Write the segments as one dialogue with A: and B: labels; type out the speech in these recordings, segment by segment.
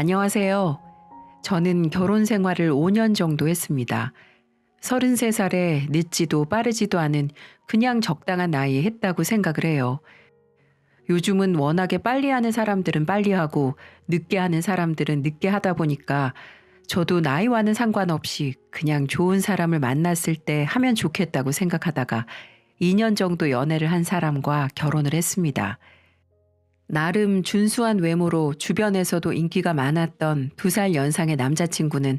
A: 안녕하세요. 저는 결혼 생활을 5년 정도 했습니다. 33살에 늦지도 빠르지도 않은 그냥 적당한 나이에 했다고 생각을 해요. 요즘은 워낙에 빨리 하는 사람들은 빨리 하고 늦게 하는 사람들은 늦게 하다 보니까 저도 나이와는 상관없이 그냥 좋은 사람을 만났을 때 하면 좋겠다고 생각하다가 2년 정도 연애를 한 사람과 결혼을 했습니다. 나름 준수한 외모로 주변에서도 인기가 많았던 두 살 연상의 남자친구는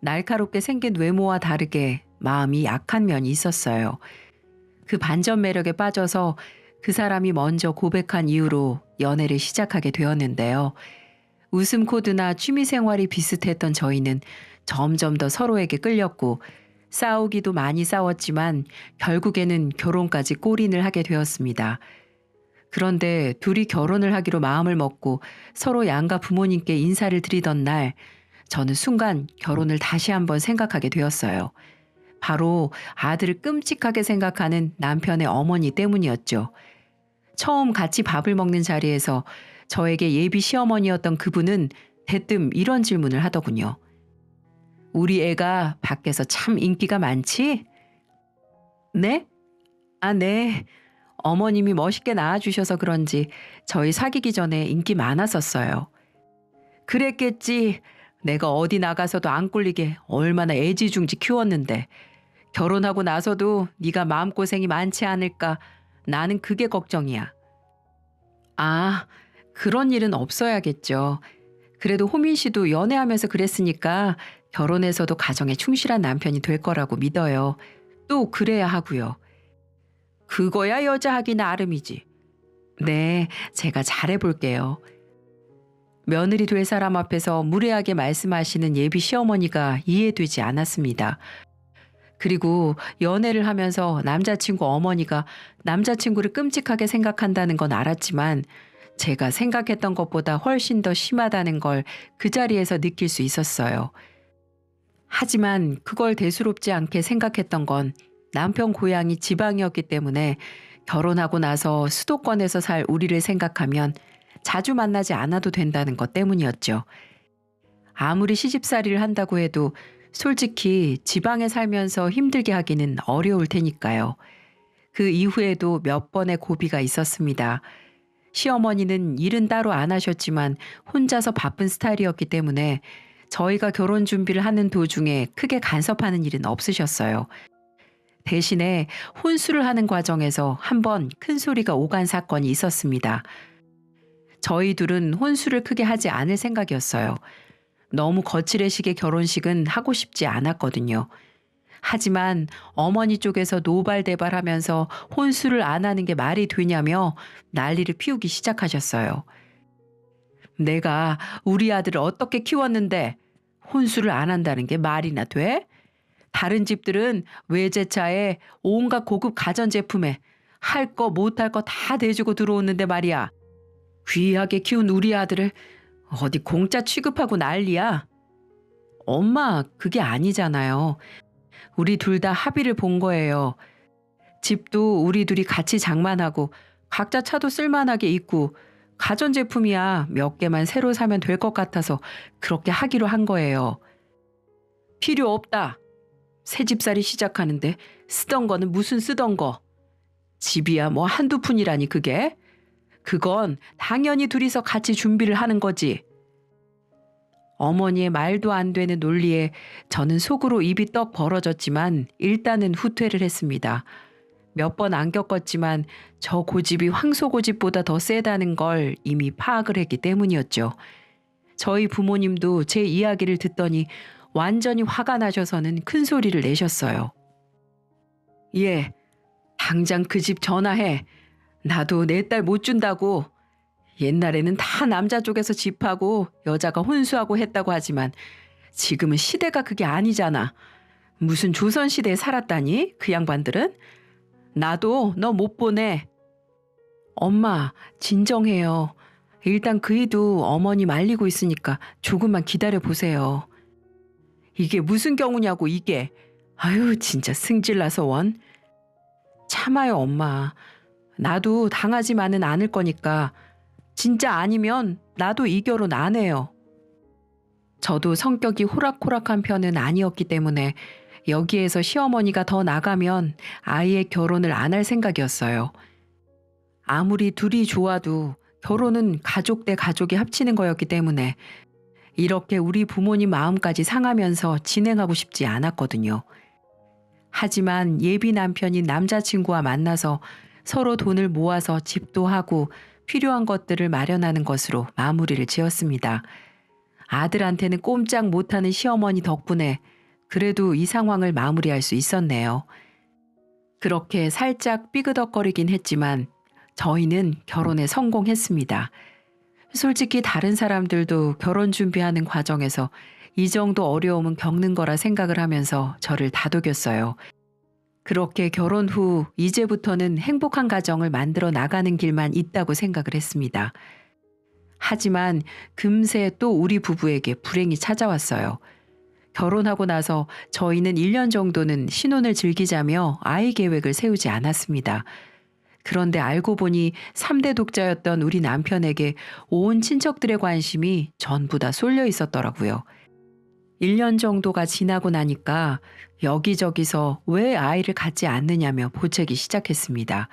A: 날카롭게 생긴 외모와 다르게 마음이 약한 면이 있었어요. 그 반전 매력에 빠져서 그 사람이 먼저 고백한 이후로 연애를 시작하게 되었는데요. 웃음 코드나 취미 생활이 비슷했던 저희는 점점 더 서로에게 끌렸고 싸우기도 많이 싸웠지만 결국에는 결혼까지 골인을 하게 되었습니다. 그런데 둘이 결혼을 하기로 마음을 먹고 서로 양가 부모님께 인사를 드리던 날 저는 순간 결혼을 다시 한번 생각하게 되었어요. 바로 아들을 끔찍하게 생각하는 남편의 어머니 때문이었죠. 처음 같이 밥을 먹는 자리에서 저에게 예비 시어머니였던 그분은 대뜸 이런 질문을 하더군요. 우리 애가 밖에서 참 인기가 많지? 네? 아, 네. 어머님이 멋있게 낳아주셔서 그런지 저희 사귀기 전에 인기 많았었어요. 그랬겠지. 내가 어디 나가서도 안 꿀리게 얼마나 애지중지 키웠는데 결혼하고 나서도 네가 마음고생이 많지 않을까 나는 그게 걱정이야. 아, 그런 일은 없어야겠죠. 그래도 호민 씨도 연애하면서 그랬으니까 결혼해서도 가정에 충실한 남편이 될 거라고 믿어요. 또 그래야 하고요. 그거야 여자 하기 나름이지. 네, 제가 잘해볼게요. 며느리 될 사람 앞에서 무례하게 말씀하시는 예비 시어머니가 이해되지 않았습니다. 그리고 연애를 하면서 남자친구 어머니가 남자친구를 끔찍하게 생각한다는 건 알았지만 제가 생각했던 것보다 훨씬 더 심하다는 걸 그 자리에서 느낄 수 있었어요. 하지만 그걸 대수롭지 않게 생각했던 건 남편 고향이 지방이었기 때문에 결혼하고 나서 수도권에서 살 우리를 생각하면 자주 만나지 않아도 된다는 것 때문이었죠. 아무리 시집살이를 한다고 해도 솔직히 지방에 살면서 힘들게 하기는 어려울 테니까요. 그 이후에도 몇 번의 고비가 있었습니다. 시어머니는 일은 따로 안 하셨지만 혼자서 바쁜 스타일이었기 때문에 저희가 결혼 준비를 하는 도중에 크게 간섭하는 일은 없으셨어요. 대신에 혼수를 하는 과정에서 한 번 큰 소리가 오간 사건이 있었습니다. 저희 둘은 혼수를 크게 하지 않을 생각이었어요. 너무 거칠의식의 결혼식은 하고 싶지 않았거든요. 하지만 어머니 쪽에서 노발대발하면서 혼수를 안 하는 게 말이 되냐며 난리를 피우기 시작하셨어요. 내가 우리 아들을 어떻게 키웠는데 혼수를 안 한다는 게 말이나 돼? 다른 집들은 외제차에 온갖 고급 가전제품에 할 거 못할 거 다 대주고 들어오는데 말이야. 귀하게 키운 우리 아들을 어디 공짜 취급하고 난리야. 엄마, 그게 아니잖아요. 우리 둘 다 합의를 본 거예요. 집도 우리 둘이 같이 장만하고 각자 차도 쓸만하게 있고 가전제품이야 몇 개만 새로 사면 될 것 같아서 그렇게 하기로 한 거예요. 필요 없다. 새 집살이 시작하는데 쓰던 거는 무슨 쓰던 거. 집이야 뭐 한두 푼이라니 그게. 그건 당연히 둘이서 같이 준비를 하는 거지. 어머니의 말도 안 되는 논리에 저는 속으로 입이 떡 벌어졌지만 일단은 후퇴를 했습니다. 몇 번 안 겪었지만 저 고집이 황소 고집보다 더 세다는 걸 이미 파악을 했기 때문이었죠. 저희 부모님도 제 이야기를 듣더니 완전히 화가 나셔서는 큰 소리를 내셨어요. 예, 당장 그 집 전화해. 나도 내 딸 못 준다고. 옛날에는 다 남자 쪽에서 집하고 여자가 혼수하고 했다고 하지만 지금은 시대가 그게 아니잖아. 무슨 조선 시대에 살았다니? 그 양반들은? 나도 너 못 보내. 엄마, 진정해요. 일단 그이도 어머니 말리고 있으니까 조금만 기다려 보세요. 이게 무슨 경우냐고 이게. 아유 진짜 승질나서 원. 참아요 엄마. 나도 당하지만은 않을 거니까 진짜 아니면 나도 이 결혼 안 해요. 저도 성격이 호락호락한 편은 아니었기 때문에 여기에서 시어머니가 더 나가면 아이의 결혼을 안 할 생각이었어요. 아무리 둘이 좋아도 결혼은 가족 대 가족이 합치는 거였기 때문에 이렇게 우리 부모님 마음까지 상하면서 진행하고 싶지 않았거든요. 하지만 예비 남편인 남자친구와 만나서 서로 돈을 모아서 집도 하고 필요한 것들을 마련하는 것으로 마무리를 지었습니다. 아들한테는 꼼짝 못하는 시어머니 덕분에 그래도 이 상황을 마무리할 수 있었네요. 그렇게 살짝 삐그덕거리긴 했지만 저희는 결혼에 성공했습니다. 솔직히 다른 사람들도 결혼 준비하는 과정에서 이 정도 어려움은 겪는 거라 생각을 하면서 저를 다독였어요. 그렇게 결혼 후 이제부터는 행복한 가정을 만들어 나가는 길만 있다고 생각을 했습니다. 하지만 금세 또 우리 부부에게 불행이 찾아왔어요. 결혼하고 나서 저희는 1년 정도는 신혼을 즐기자며 아이 계획을 세우지 않았습니다. 그런데 알고 보니 3대 독자였던 우리 남편에게 온 친척들의 관심이 전부 다 쏠려 있었더라고요. 1년 정도가 지나고 나니까 여기저기서 왜 아이를 갖지 않느냐며 보채기 시작했습니다.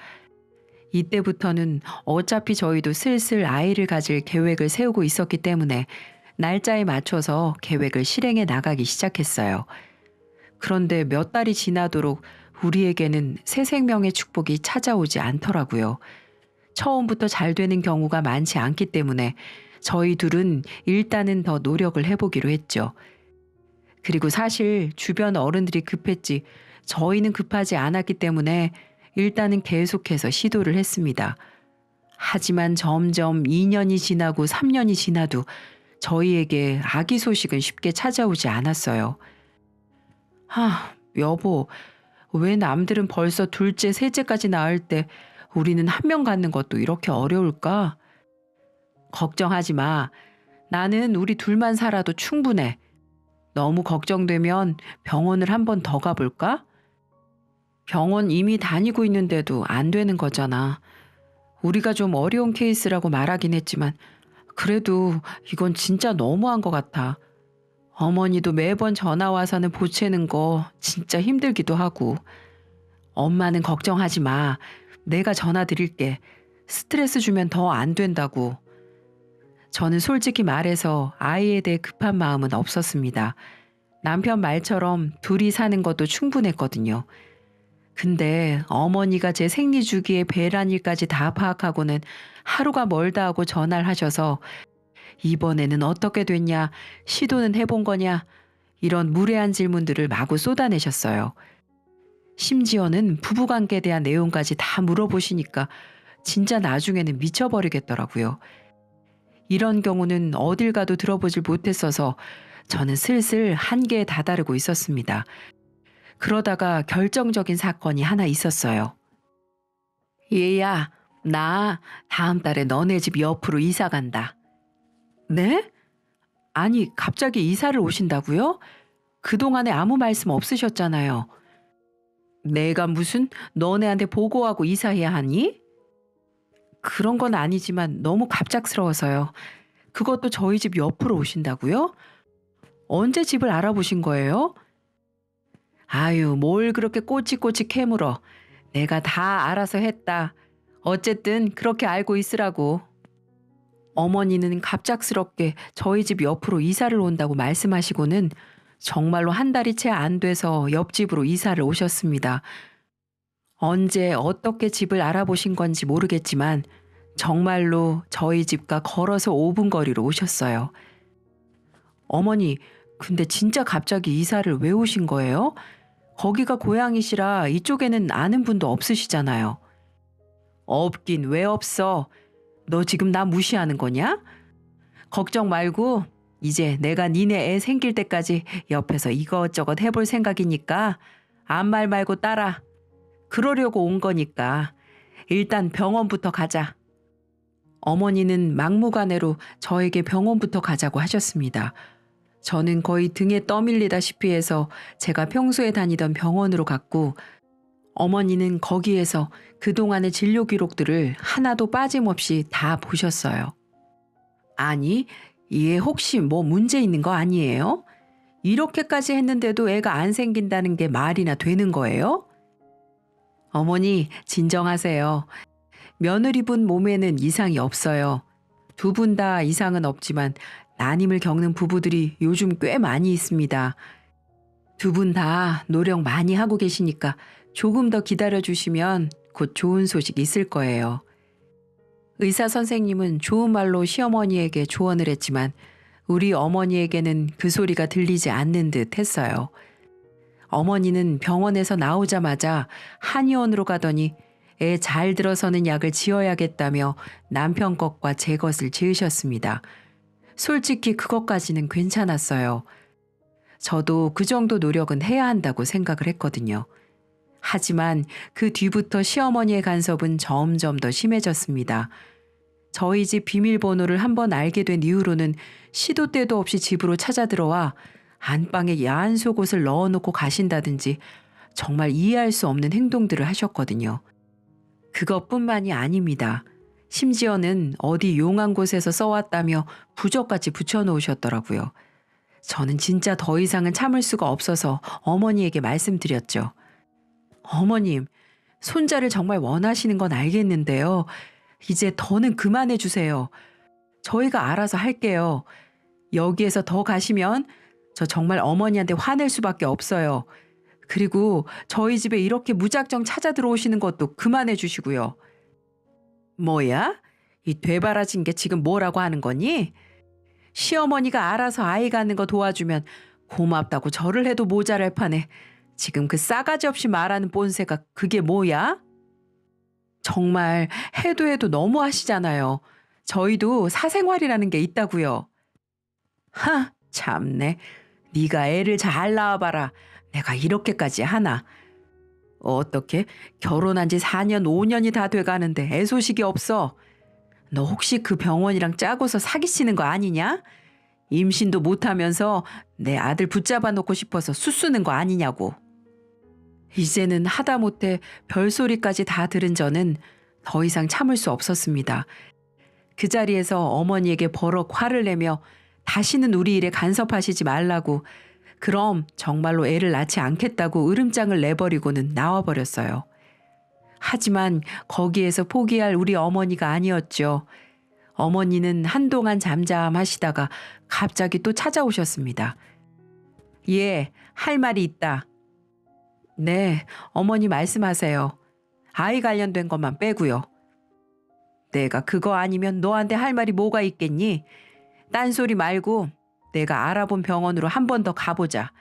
A: 이때부터는 어차피 저희도 슬슬 아이를 가질 계획을 세우고 있었기 때문에 날짜에 맞춰서 계획을 실행해 나가기 시작했어요. 그런데 몇 달이 지나도록 우리에게는 새 생명의 축복이 찾아오지 않더라고요. 처음부터 잘 되는 경우가 많지 않기 때문에 저희 둘은 일단은 더 노력을 해보기로 했죠. 그리고 사실 주변 어른들이 급했지 저희는 급하지 않았기 때문에 일단은 계속해서 시도를 했습니다. 하지만 점점 2년이 지나고 3년이 지나도 저희에게 아기 소식은 쉽게 찾아오지 않았어요. 하, 여보, 왜 남들은 벌써 둘째, 셋째까지 낳을 때 우리는 한 명 갖는 것도 이렇게 어려울까? 걱정하지 마. 나는 우리 둘만 살아도 충분해. 너무 걱정되면 병원을 한 번 더 가볼까? 병원 이미 다니고 있는데도 안 되는 거잖아. 우리가 좀 어려운 케이스라고 말하긴 했지만, 그래도 이건 진짜 너무한 것 같아. 어머니도 매번 전화 와서는 보채는 거 진짜 힘들기도 하고. 엄마는 걱정하지 마. 내가 전화 드릴게. 스트레스 주면 더 안 된다고. 저는 솔직히 말해서 아이에 대해 급한 마음은 없었습니다. 남편 말처럼 둘이 사는 것도 충분했거든요. 근데 어머니가 제 생리 주기에 배란 일까지 다 파악하고는 하루가 멀다 하고 전화를 하셔서 이번에는 어떻게 됐냐, 시도는 해본 거냐, 이런 무례한 질문들을 마구 쏟아내셨어요. 심지어는 부부관계에 대한 내용까지 다 물어보시니까 진짜 나중에는 미쳐버리겠더라고요. 이런 경우는 어딜 가도 들어보질 못했어서 저는 슬슬 한계에 다다르고 있었습니다. 그러다가 결정적인 사건이 하나 있었어요. 얘야, 나 다음 달에 너네 집 옆으로 이사 간다. 네? 아니, 갑자기 이사를 오신다고요? 그동안에 아무 말씀 없으셨잖아요. 내가 무슨 너네한테 보고하고 이사해야 하니? 그런 건 아니지만 너무 갑작스러워서요. 그것도 저희 집 옆으로 오신다고요? 언제 집을 알아보신 거예요? 아유, 뭘 그렇게 꼬치꼬치 캐물어. 내가 다 알아서 했다. 어쨌든 그렇게 알고 있으라고. 어머니는 갑작스럽게 저희 집 옆으로 이사를 온다고 말씀하시고는 정말로 한 달이 채 안 돼서 옆집으로 이사를 오셨습니다. 언제 어떻게 집을 알아보신 건지 모르겠지만 정말로 저희 집과 걸어서 5분 거리로 오셨어요. 어머니, 근데 진짜 갑자기 이사를 왜 오신 거예요? 거기가 고향이시라 이쪽에는 아는 분도 없으시잖아요. 없긴 왜 없어? 너 지금 나 무시하는 거냐? 걱정 말고 이제 내가 니네 애 생길 때까지 옆에서 이것저것 해볼 생각이니까 아무 말 말고 따라. 그러려고 온 거니까 일단 병원부터 가자. 어머니는 막무가내로 저에게 병원부터 가자고 하셨습니다. 저는 거의 등에 떠밀리다시피 해서 제가 평소에 다니던 병원으로 갔고 어머니는 거기에서 그동안의 진료 기록들을 하나도 빠짐없이 다 보셨어요. 아니, 얘 혹시 뭐 문제 있는 거 아니에요? 이렇게까지 했는데도 애가 안 생긴다는 게 말이나 되는 거예요? 어머니, 진정하세요. 며느리분 몸에는 이상이 없어요. 두 분 다 이상은 없지만 난임을 겪는 부부들이 요즘 꽤 많이 있습니다. 두 분 다 노력 많이 하고 계시니까 조금 더 기다려 주시면 곧 좋은 소식 있을 거예요. 의사 선생님은 좋은 말로 시어머니에게 조언을 했지만 우리 어머니에게는 그 소리가 들리지 않는 듯 했어요. 어머니는 병원에서 나오자마자 한의원으로 가더니 애 잘 들어서는 약을 지어야겠다며 남편 것과 제 것을 지으셨습니다. 솔직히 그것까지는 괜찮았어요. 저도 그 정도 노력은 해야 한다고 생각을 했거든요. 하지만 그 뒤부터 시어머니의 간섭은 점점 더 심해졌습니다. 저희 집 비밀번호를 한번 알게 된 이후로는 시도 때도 없이 집으로 찾아 들어와 안방에 야한 속옷을 넣어놓고 가신다든지 정말 이해할 수 없는 행동들을 하셨거든요. 그것뿐만이 아닙니다. 심지어는 어디 용한 곳에서 써왔다며 부적까지 붙여놓으셨더라고요. 저는 진짜 더 이상은 참을 수가 없어서 어머니에게 말씀드렸죠. 어머님, 손자를 정말 원하시는 건 알겠는데요. 이제 더는 그만해 주세요. 저희가 알아서 할게요. 여기에서 더 가시면 저 정말 어머니한테 화낼 수밖에 없어요. 그리고 저희 집에 이렇게 무작정 찾아 들어오시는 것도 그만해 주시고요. 뭐야? 이 되바라진 게 지금 뭐라고 하는 거니? 시어머니가 알아서 아이 갖는 거 도와주면 고맙다고 절을 해도 모자랄 판에 지금 그 싸가지 없이 말하는 본새가 그게 뭐야? 정말 해도 해도 너무 하시잖아요. 저희도 사생활이라는 게 있다고요. 하, 참네. 네가 애를 잘 낳아봐라. 내가 이렇게까지 하나. 어떻게 결혼한 지 4년, 5년이 다 돼가는데 애 소식이 없어. 너 혹시 그 병원이랑 짜고서 사귀시는 거 아니냐? 임신도 못하면서 내 아들 붙잡아 놓고 싶어서 수쓰는 거 아니냐고. 이제는 하다못해 별소리까지 다 들은 저는 더 이상 참을 수 없었습니다. 그 자리에서 어머니에게 버럭 화를 내며 다시는 우리 일에 간섭하시지 말라고 그럼 정말로 애를 낳지 않겠다고 으름장을 내버리고는 나와버렸어요. 하지만 거기에서 포기할 우리 어머니가 아니었죠. 어머니는 한동안 잠잠하시다가 갑자기 또 찾아오셨습니다. 예, 할 말이 있다. 네, 어머니 말씀하세요. 아이 관련된 것만 빼고요. 내가 그거 아니면 너한테 할 말이 뭐가 있겠니? 딴소리 말고 내가 알아본 병원으로 한 번 더 가보자.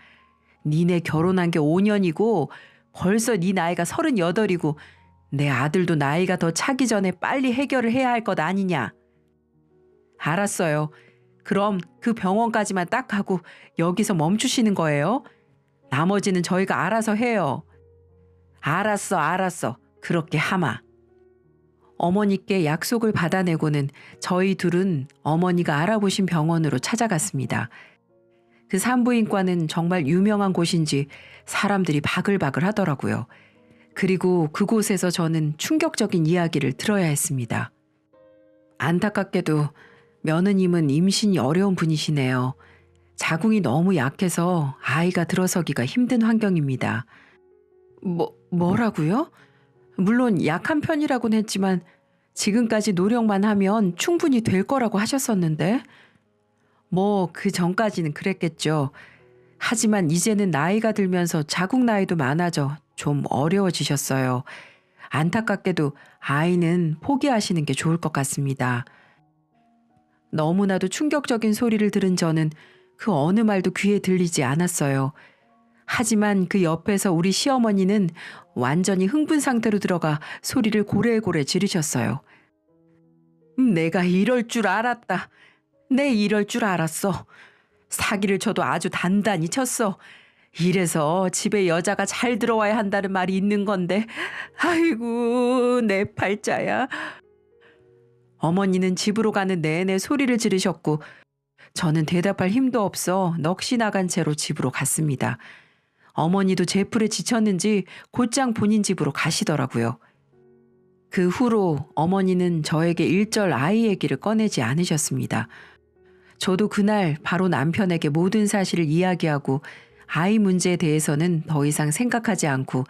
A: 니네 결혼한 게 5년이고 벌써 네 나이가 38이고 내 아들도 나이가 더 차기 전에 빨리 해결을 해야 할 것 아니냐. 알았어요. 그럼 그 병원까지만 딱 하고 여기서 멈추시는 거예요? 나머지는 저희가 알아서 해요. 알았어, 알았어. 그렇게 하마. 어머니께 약속을 받아내고는 저희 둘은 어머니가 알아보신 병원으로 찾아갔습니다. 그 산부인과는 정말 유명한 곳인지 사람들이 바글바글 하더라고요. 그리고 그곳에서 저는 충격적인 이야기를 들어야 했습니다. 안타깝게도 며느님은 임신이 어려운 분이시네요. 자궁이 너무 약해서 아이가 들어서기가 힘든 환경입니다. 뭐, 뭐라고요? 물론 약한 편이라고는 했지만 지금까지 노력만 하면 충분히 될 거라고 하셨었는데 뭐 그 전까지는 그랬겠죠. 하지만 이제는 나이가 들면서 자궁 나이도 많아져 좀 어려워지셨어요. 안타깝게도 아이는 포기하시는 게 좋을 것 같습니다. 너무나도 충격적인 소리를 들은 저는 그 어느 말도 귀에 들리지 않았어요. 하지만 그 옆에서 우리 시어머니는 완전히 흥분 상태로 들어가 소리를 고래고래 지르셨어요. 음, 내가 이럴 줄 알았다. 내 이럴 줄 알았어. 사기를 쳐도 아주 단단히 쳤어. 이래서 집에 여자가 잘 들어와야 한다는 말이 있는 건데, 아이고, 내 팔자야. 어머니는 집으로 가는 내내 소리를 지르셨고, 저는 대답할 힘도 없어 넋이 나간 채로 집으로 갔습니다. 어머니도 제풀에 지쳤는지 곧장 본인 집으로 가시더라고요. 그 후로 어머니는 저에게 일절 아이 얘기를 꺼내지 않으셨습니다. 저도 그날 바로 남편에게 모든 사실을 이야기하고 아이 문제에 대해서는 더 이상 생각하지 않고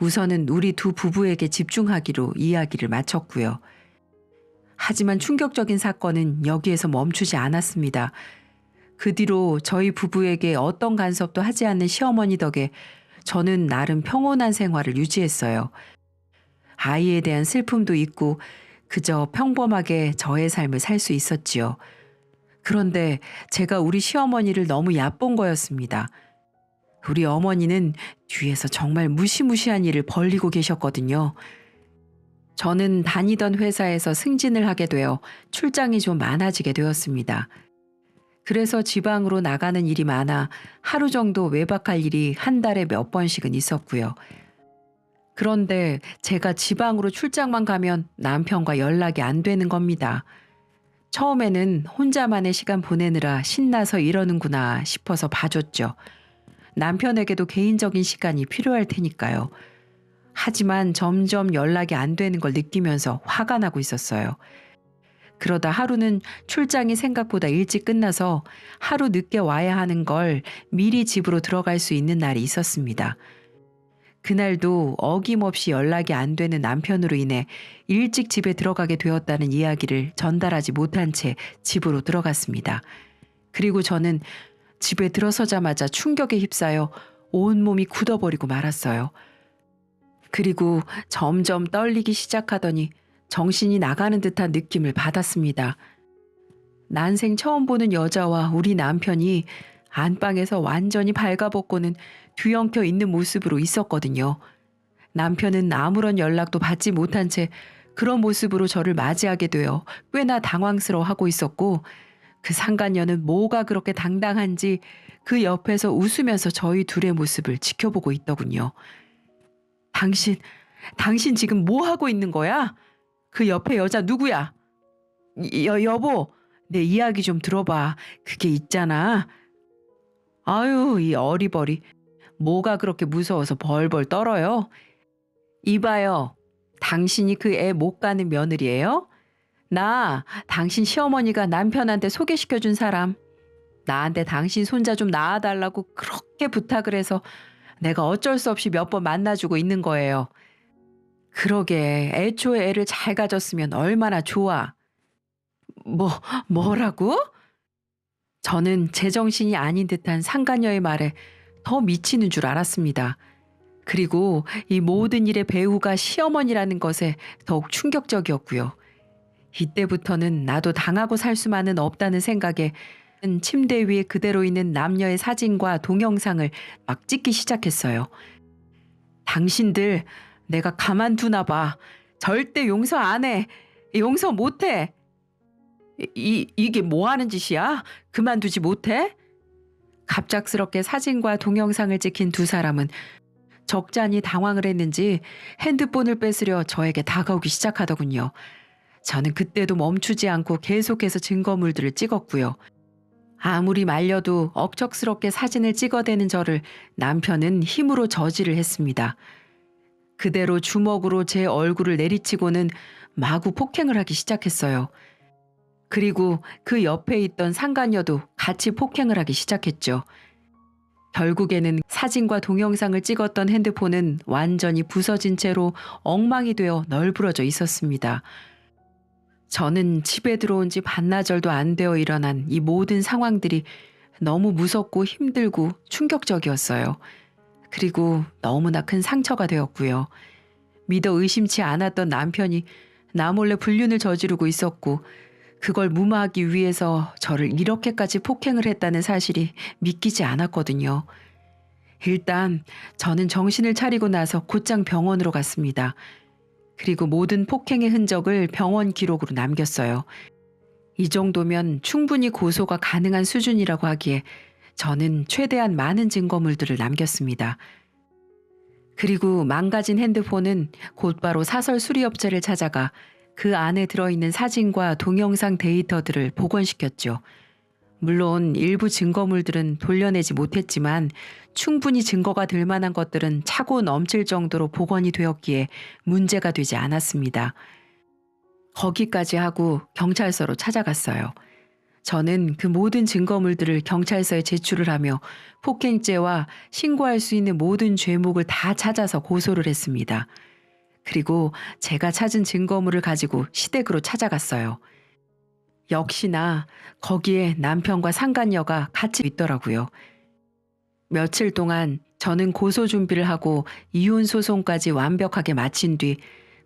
A: 우선은 우리 두 부부에게 집중하기로 이야기를 마쳤고요. 하지만 충격적인 사건은 여기에서 멈추지 않았습니다. 그 뒤로 저희 부부에게 어떤 간섭도 하지 않는 시어머니 덕에 저는 나름 평온한 생활을 유지했어요. 아이에 대한 슬픔도 있고 그저 평범하게 저의 삶을 살 수 있었지요. 그런데 제가 우리 시어머니를 너무 얕본 거였습니다. 우리 어머니는 뒤에서 정말 무시무시한 일을 벌리고 계셨거든요. 저는 다니던 회사에서 승진을 하게 되어 출장이 좀 많아지게 되었습니다. 그래서 지방으로 나가는 일이 많아 하루 정도 외박할 일이 한 달에 몇 번씩은 있었고요. 그런데 제가 지방으로 출장만 가면 남편과 연락이 안 되는 겁니다. 처음에는 혼자만의 시간 보내느라 신나서 이러는구나 싶어서 봐줬죠. 남편에게도 개인적인 시간이 필요할 테니까요. 하지만 점점 연락이 안 되는 걸 느끼면서 화가 나고 있었어요. 그러다 하루는 출장이 생각보다 일찍 끝나서 하루 늦게 와야 하는 걸 미리 집으로 들어갈 수 있는 날이 있었습니다. 그날도 어김없이 연락이 안 되는 남편으로 인해 일찍 집에 들어가게 되었다는 이야기를 전달하지 못한 채 집으로 들어갔습니다. 그리고 저는 집에 들어서자마자 충격에 휩싸여 온몸이 굳어버리고 말았어요. 그리고 점점 떨리기 시작하더니 정신이 나가는 듯한 느낌을 받았습니다. 난생 처음 보는 여자와 우리 남편이 안방에서 완전히 발가벗고는 뒤엉켜 있는 모습으로 있었거든요. 남편은 아무런 연락도 받지 못한 채 그런 모습으로 저를 맞이하게 되어 꽤나 당황스러워 하고 있었고 그 상간녀는 뭐가 그렇게 당당한지 그 옆에서 웃으면서 저희 둘의 모습을 지켜보고 있더군요. 당신, 당신 지금 뭐 하고 있는 거야? 그 옆에 여자 누구야? 여, 여보, 내 이야기 좀 들어봐. 그게 있잖아. 아유, 이 어리버리. 뭐가 그렇게 무서워서 벌벌 떨어요? 이봐요. 당신이 그 애 못 가는 며느리예요? 나 당신 시어머니가 남편한테 소개시켜준 사람. 나한테 당신 손자 좀 낳아달라고 그렇게 부탁을 해서 내가 어쩔 수 없이 몇 번 만나주고 있는 거예요. 그러게 애초에 애를 잘 가졌으면 얼마나 좋아. 뭐 뭐라고? 저는 제정신이 아닌 듯한 상간녀의 말에 더 미치는 줄 알았습니다. 그리고 이 모든 일의 배우가 시어머니라는 것에 더욱 충격적이었고요. 이때부터는 나도 당하고 살 수만은 없다는 생각에 침대 위에 그대로 있는 남녀의 사진과 동영상을 막 찍기 시작했어요. 당신들 내가 가만두나 봐. 절대 용서 안 해. 용서 못 해. 이, 이게 뭐 하는 짓이야? 그만두지 못해? 갑작스럽게 사진과 동영상을 찍힌 두 사람은 적잖이 당황을 했는지 핸드폰을 뺏으려 저에게 다가오기 시작하더군요. 저는 그때도 멈추지 않고 계속해서 증거물들을 찍었고요. 아무리 말려도 억척스럽게 사진을 찍어대는 저를 남편은 힘으로 저지를 했습니다. 그대로 주먹으로 제 얼굴을 내리치고는 마구 폭행을 하기 시작했어요. 그리고 그 옆에 있던 상간녀도 같이 폭행을 하기 시작했죠. 결국에는 사진과 동영상을 찍었던 핸드폰은 완전히 부서진 채로 엉망이 되어 널브러져 있었습니다. 저는 집에 들어온 지 반나절도 안 되어 일어난 이 모든 상황들이 너무 무섭고 힘들고 충격적이었어요. 그리고 너무나 큰 상처가 되었고요. 믿어 의심치 않았던 남편이 나 몰래 불륜을 저지르고 있었고 그걸 무마하기 위해서 저를 이렇게까지 폭행을 했다는 사실이 믿기지 않았거든요. 일단 저는 정신을 차리고 나서 곧장 병원으로 갔습니다. 그리고 모든 폭행의 흔적을 병원 기록으로 남겼어요. 이 정도면 충분히 고소가 가능한 수준이라고 하기에 저는 최대한 많은 증거물들을 남겼습니다. 그리고 망가진 핸드폰은 곧바로 사설 수리업체를 찾아가 그 안에 들어있는 사진과 동영상 데이터들을 복원시켰죠. 물론 일부 증거물들은 돌려내지 못했지만 충분히 증거가 될 만한 것들은 차고 넘칠 정도로 복원이 되었기에 문제가 되지 않았습니다. 거기까지 하고 경찰서로 찾아갔어요. 저는 그 모든 증거물들을 경찰서에 제출을 하며 폭행죄와 신고할 수 있는 모든 죄목을 다 찾아서 고소를 했습니다. 그리고 제가 찾은 증거물을 가지고 시댁으로 찾아갔어요. 역시나 거기에 남편과 상간녀가 같이 있더라고요. 며칠 동안 저는 고소 준비를 하고 이혼 소송까지 완벽하게 마친 뒤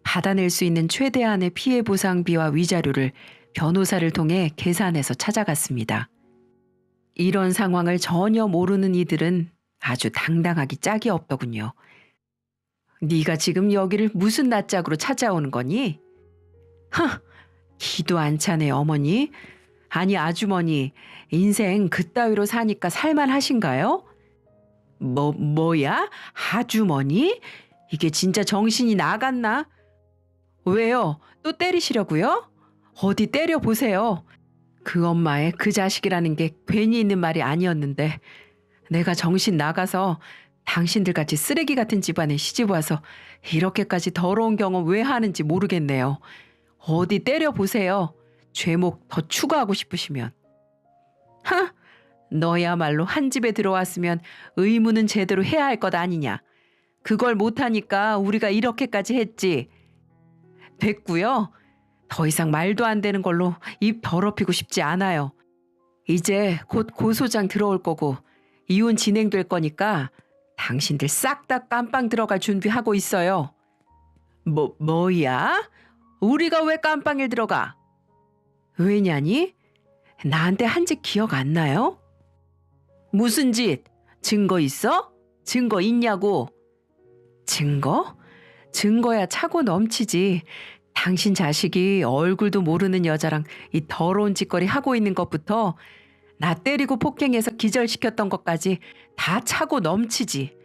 A: 받아낼 수 있는 최대한의 피해 보상비와 위자료를 변호사를 통해 계산해서 찾아갔습니다. 이런 상황을 전혀 모르는 이들은 아주 당당하기 짝이 없더군요. 네가 지금 여기를 무슨 낯짝으로 찾아오는 거니? 허, 기도 안 차네 어머니. 아니 아주머니, 인생 그따위로 사니까 살만하신가요? 뭐 뭐야? 아주머니? 이게 진짜 정신이 나갔나? 왜요? 또 때리시려고요? 어디 때려 보세요. 그 엄마의 그 자식이라는 게 괜히 있는 말이 아니었는데 내가 정신 나가서 당신들 같이 쓰레기 같은 집안에 시집 와서 이렇게까지 더러운 경험 왜 하는지 모르겠네요. 어디 때려 보세요. 죄목 더 추가하고 싶으시면. 하! 너야말로 한 집에 들어왔으면 의무는 제대로 해야 할 것 아니냐. 그걸 못하니까 우리가 이렇게까지 했지. 됐고요. 더 이상 말도 안 되는 걸로 입 더럽히고 싶지 않아요. 이제 곧 고소장 들어올 거고 이혼 진행될 거니까 당신들 싹 다 깜빵 들어갈 준비하고 있어요. 뭐 뭐야? 우리가 왜 깜빵에 들어가? 왜냐니? 나한테 한 짓 기억 안 나요? 무슨 짓? 증거 있어? 증거 있냐고? 증거? 증거야 차고 넘치지. 당신 자식이 얼굴도 모르는 여자랑 이 더러운 짓거리 하고 있는 것부터 나 때리고 폭행해서 기절시켰던 것까지 다 차고 넘치지.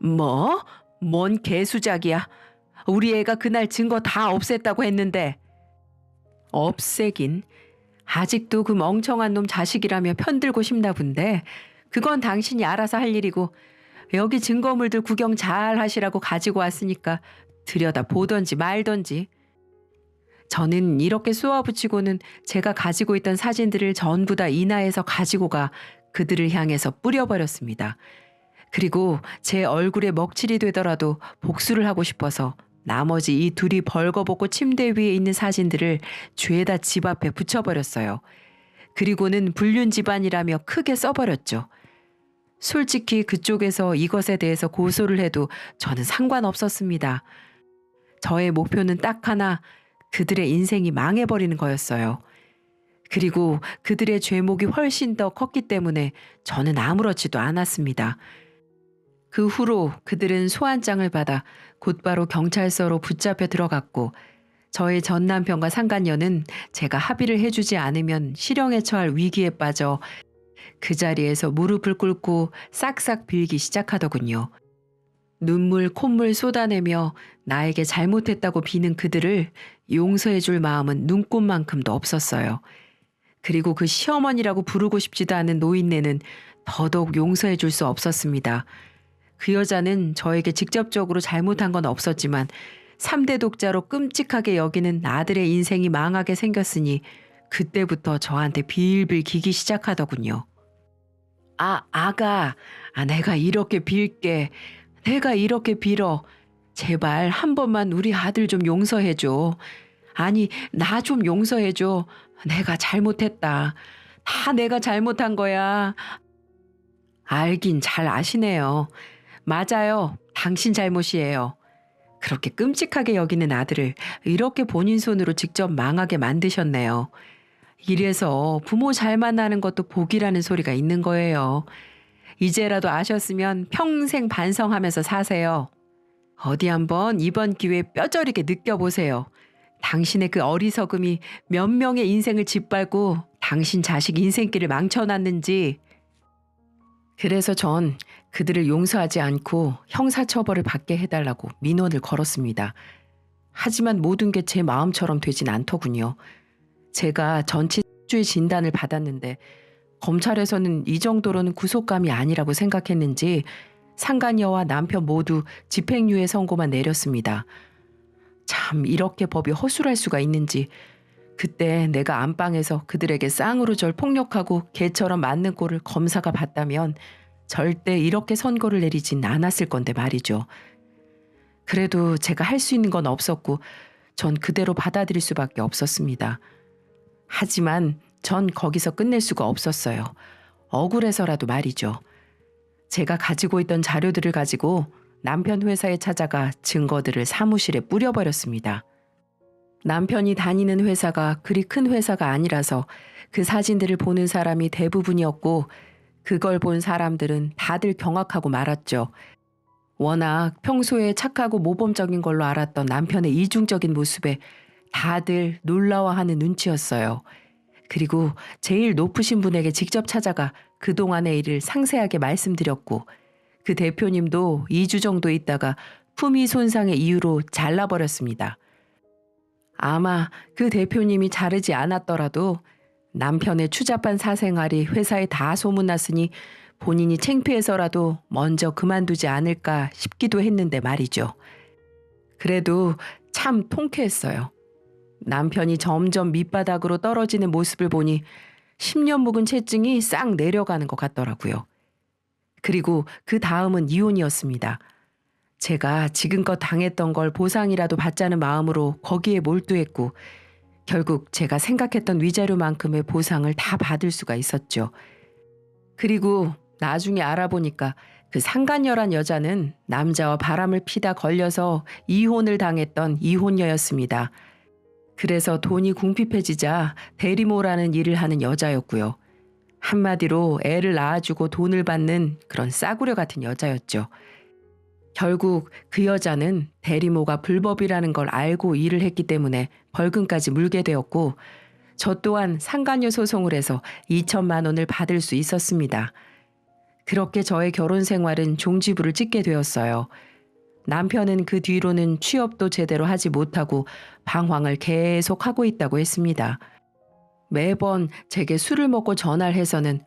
A: 뭐? 뭔 개수작이야. 우리 애가 그날 증거 다 없앴다고 했는데. 없애긴. 아직도 그 멍청한 놈 자식이라며 편들고 싶나 본데 그건 당신이 알아서 할 일이고 여기 증거물들 구경 잘 하시라고 가지고 왔으니까 들여다 보던지 말던지. 저는 이렇게 쏘아붙이고는 제가 가지고 있던 사진들을 전부 다 인하해서 가지고 가 그들을 향해서 뿌려버렸습니다. 그리고 제 얼굴에 먹칠이 되더라도 복수를 하고 싶어서 나머지 이 둘이 벌거벗고 침대 위에 있는 사진들을 죄다 집 앞에 붙여버렸어요. 그리고는 불륜 집안이라며 크게 써버렸죠. 솔직히 그쪽에서 이것에 대해서 고소를 해도 저는 상관없었습니다. 저의 목표는 딱 하나, 그들의 인생이 망해버리는 거였어요. 그리고 그들의 죄목이 훨씬 더 컸기 때문에 저는 아무렇지도 않았습니다. 그 후로 그들은 소환장을 받아 곧바로 경찰서로 붙잡혀 들어갔고 저의 전 남편과 상간녀는 제가 합의를 해주지 않으면 실형에 처할 위기에 빠져 그 자리에서 무릎을 꿇고 싹싹 빌기 시작하더군요. 눈물 콧물 쏟아내며 나에게 잘못했다고 비는 그들을 용서해 줄 마음은 눈꽃만큼도 없었어요. 그리고 그 시어머니라고 부르고 싶지도 않은 노인네는 더더욱 용서해 줄 수 없었습니다. 그 여자는 저에게 직접적으로 잘못한 건 없었지만 3대 독자로 끔찍하게 여기는 아들의 인생이 망하게 생겼으니 그때부터 저한테 빌빌 기기 시작하더군요. 아, 아가, 아, 내가 이렇게 빌게. 내가 이렇게 빌어. 제발 한 번만 우리 아들 좀 용서해줘. 아니, 나 좀 용서해줘. 내가 잘못했다. 다 내가 잘못한 거야. 알긴 잘 아시네요. 맞아요. 당신 잘못이에요. 그렇게 끔찍하게 여기는 아들을 이렇게 본인 손으로 직접 망하게 만드셨네요. 이래서 부모 잘 만나는 것도 복이라는 소리가 있는 거예요. 이제라도 아셨으면 평생 반성하면서 사세요. 어디 한번 이번 기회에 뼈저리게 느껴보세요. 당신의 그 어리석음이 몇 명의 인생을 짓밟고 당신 자식 인생길을 망쳐놨는지. 그래서 전 그들을 용서하지 않고 형사처벌을 받게 해달라고 민원을 걸었습니다. 하지만 모든 게 제 마음처럼 되진 않더군요. 제가 전치주의 진단을 받았는데 검찰에서는 이 정도로는 구속감이 아니라고 생각했는지 상간녀와 남편 모두 집행유예 선고만 내렸습니다. 참 이렇게 법이 허술할 수가 있는지 그때 내가 안방에서 그들에게 쌍으로 절 폭력하고 개처럼 맞는 꼴을 검사가 봤다면 절대 이렇게 선고를 내리진 않았을 건데 말이죠. 그래도 제가 할 수 있는 건 없었고 전 그대로 받아들일 수밖에 없었습니다. 하지만 전 거기서 끝낼 수가 없었어요. 억울해서라도 말이죠. 제가 가지고 있던 자료들을 가지고 남편 회사에 찾아가 증거들을 사무실에 뿌려버렸습니다. 남편이 다니는 회사가 그리 큰 회사가 아니라서 그 사진들을 보는 사람이 대부분이었고 그걸 본 사람들은 다들 경악하고 말았죠. 워낙 평소에 착하고 모범적인 걸로 알았던 남편의 이중적인 모습에 다들 놀라워하는 눈치였어요. 그리고 제일 높으신 분에게 직접 찾아가 그동안의 일을 상세하게 말씀드렸고 그 대표님도 2주 정도 있다가 품위 손상의 이유로 잘라버렸습니다. 아마 그 대표님이 자르지 않았더라도 남편의 추잡한 사생활이 회사에 다 소문났으니 본인이 창피해서라도 먼저 그만두지 않을까 싶기도 했는데 말이죠. 그래도 참 통쾌했어요. 남편이 점점 밑바닥으로 떨어지는 모습을 보니 10년 묵은 채증이 싹 내려가는 것 같더라고요. 그리고 그 다음은 이혼이었습니다. 제가 지금껏 당했던 걸 보상이라도 받자는 마음으로 거기에 몰두했고 결국 제가 생각했던 위자료만큼의 보상을 다 받을 수가 있었죠. 그리고 나중에 알아보니까 그 상간녀란 여자는 남자와 바람을 피다 걸려서 이혼을 당했던 이혼녀였습니다. 그래서 돈이 궁핍해지자 대리모라는 일을 하는 여자였고요. 한마디로 애를 낳아주고 돈을 받는 그런 싸구려 같은 여자였죠. 결국 그 여자는 대리모가 불법이라는 걸 알고 일을 했기 때문에 벌금까지 물게 되었고 저 또한 상간녀 소송을 해서 2천만 원을 받을 수 있었습니다. 그렇게 저의 결혼 생활은 종지부를 찍게 되었어요. 남편은 그 뒤로는 취업도 제대로 하지 못하고 방황을 계속 하고 있다고 했습니다. 매번 제게 술을 먹고 전화를 해서는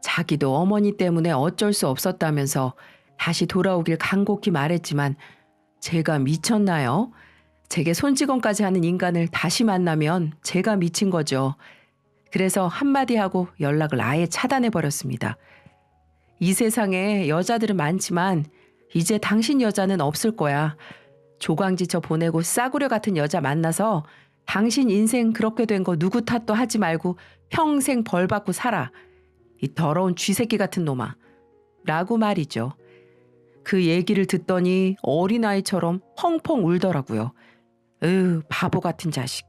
A: 자기도 어머니 때문에 어쩔 수 없었다면서 다시 돌아오길 간곡히 말했지만 제가 미쳤나요? 제게 손찌검까지 하는 인간을 다시 만나면 제가 미친 거죠. 그래서 한마디 하고 연락을 아예 차단해 버렸습니다. 이 세상에 여자들은 많지만 이제 당신 여자는 없을 거야. 조광지쳐 보내고 싸구려 같은 여자 만나서 당신 인생 그렇게 된 거 누구 탓도 하지 말고 평생 벌 받고 살아. 이 더러운 쥐새끼 같은 놈아. 라고 말이죠. 그 얘기를 듣더니 어린아이처럼 펑펑 울더라고요. 으, 바보 같은 자식.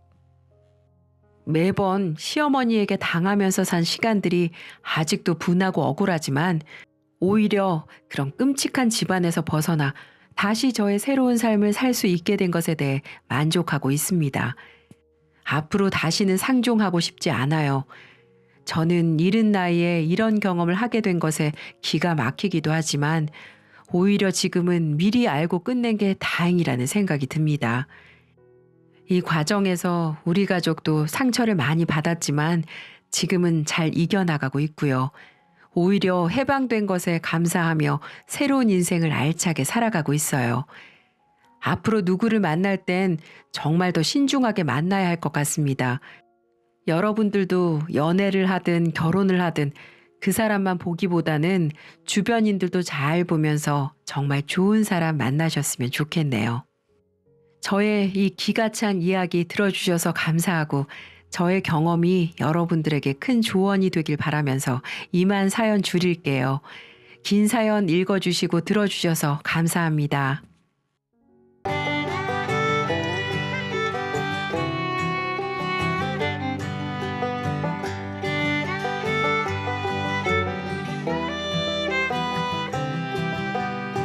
A: 매번 시어머니에게 당하면서 산 시간들이 아직도 분하고 억울하지만 오히려 그런 끔찍한 집안에서 벗어나 다시 저의 새로운 삶을 살 수 있게 된 것에 대해 만족하고 있습니다. 앞으로 다시는 상종하고 싶지 않아요. 저는 이른 나이에 이런 경험을 하게 된 것에 기가 막히기도 하지만 오히려 지금은 미리 알고 끝낸 게 다행이라는 생각이 듭니다. 이 과정에서 우리 가족도 상처를 많이 받았지만 지금은 잘 이겨나가고 있고요. 오히려 해방된 것에 감사하며 새로운 인생을 알차게 살아가고 있어요. 앞으로 누구를 만날 땐 정말 더 신중하게 만나야 할 것 같습니다. 여러분들도 연애를 하든 결혼을 하든 그 사람만 보기보다는 주변인들도 잘 보면서 정말 좋은 사람 만나셨으면 좋겠네요. 저의 이 기가 찬 이야기 들어주셔서 감사하고 저의 경험이 여러분들에게 큰 조언이 되길 바라면서 이만 사연 줄일게요. 긴 사연 읽어주시고 들어주셔서 감사합니다.